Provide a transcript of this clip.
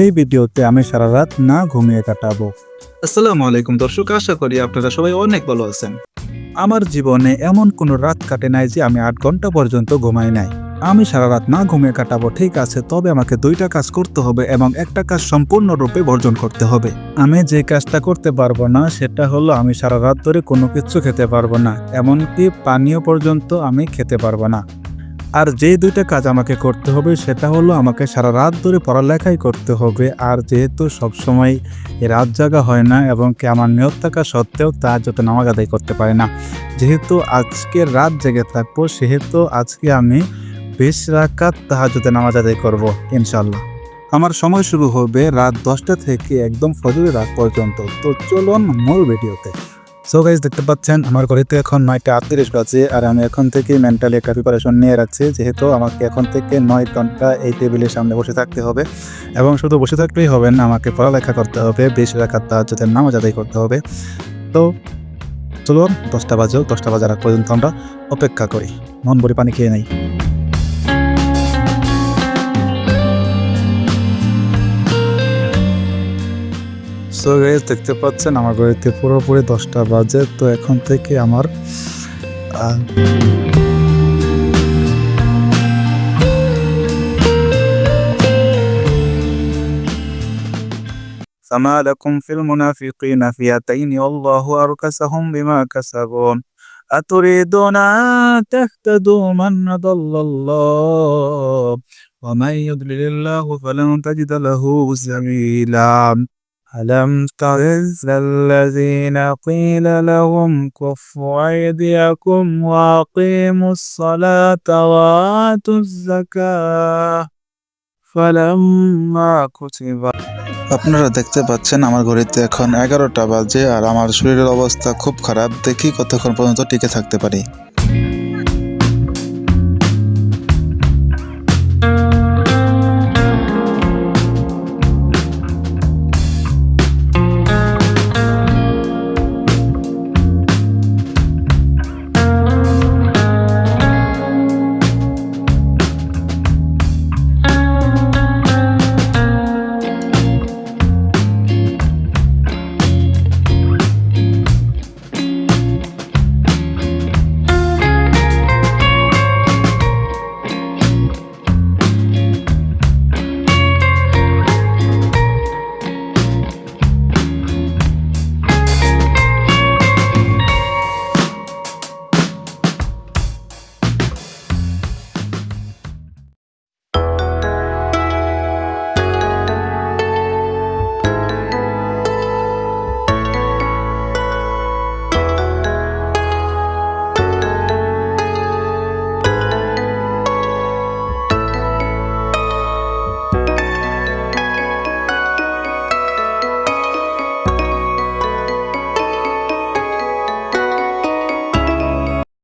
এই ভিডিওতে আমি সারা রাত না ঘুমিয়ে কাটাবো। আসসালামু আলাইকুম দর্শক, আশা করি আপনারা সবাই অনেক ভালো আছেন। আমার জীবনে এমন কোনো রাত কাটে নাই যে আমি আট ঘণ্টা পর্যন্ত ঘুমাই নাই। আমি সারা রাত না ঘুমিয়ে কাটাবো, ঠিক আছে, তবে আমাকে দুইটা কাজ করতে হবে এবং একটা কাজ সম্পূর্ণরূপে বর্জন করতে হবে। আমি যে কাজটা করতে পারব না, সেটা হলো আমি সারা রাত ধরে কোনো কিছু খেতে পারব না, এমনকি পানীয় পর্যন্ত আমি খেতে পারব না। আর যে দুইটা কাজ আমাকে করতে হবে সেটা হলো আমাকে সারা রাত ধরে পড়ালেখাই করতে হবে। আর যেহেতু সবসময় রাত জাগা হয় না এবং কি আমার নিয়ত থাকা সত্ত্বেও তা যাতে নামাজ আদায় করতে পারে না। যেহেতু আজকে রাত জেগে থাকব, সেহেতু আজকে আমি বিশ রাকাত তাহাজুদে নামাজ আদায় করব ইনশাল্লাহ আমার সময় শুরু হবে রাত দশটা থেকে একদম ফজরের রাত পর্যন্ত। তো চলুন মূল ভিডিওতে। সো গাইজ দেখতে পাচ্ছেন, আমার ঘড়িতে এখন নয়টা আটত্রিশ বাজে, আর আমি এখন থেকে মেন্টালি একটা প্রিপারেশন নিয়ে রাখছি, যেহেতু আমাকে এখন থেকে নয় ঘণ্টা এই টেবিলের সামনে বসে থাকতে হবে। এবং শুধু বসে থাকলেই হবে না, আমাকে পড়ালেখা করতে হবে, বেশ রাখার তাহাজুদের নামাজ আদায় করতে হবে। তো চলুন, দশটা বাজেও দশটা বাজার পর্যন্ত আমরা অপেক্ষা করি। মন ভরে পানি খেয়ে নেই। সো গাইজ দেখতে পাচ্ছেন আমার ঘড়িতে পুরোপুরি দশটা বাজে তো এখন থেকে আমার আহ, فما لكم في المنافقين فئتين والله أركسهم بما كسبوا أتريدون أن تهتدوا من أضل الله ومن يضلل الله فلن تجد له سبيلا ألم تر إلى الذين قيل لهم كفوا أيديكم وأقيموا الصلاة وآتوا الزكاة فلما كتب আপনারা দেখতে পাচ্ছেন আমার ঘড়িতে এখন এগারোটা বাজে আর আমার শরীরের অবস্থা খুব খারাপ দেখি কতক্ষণ পর্যন্ত টিকে থাকতে পারি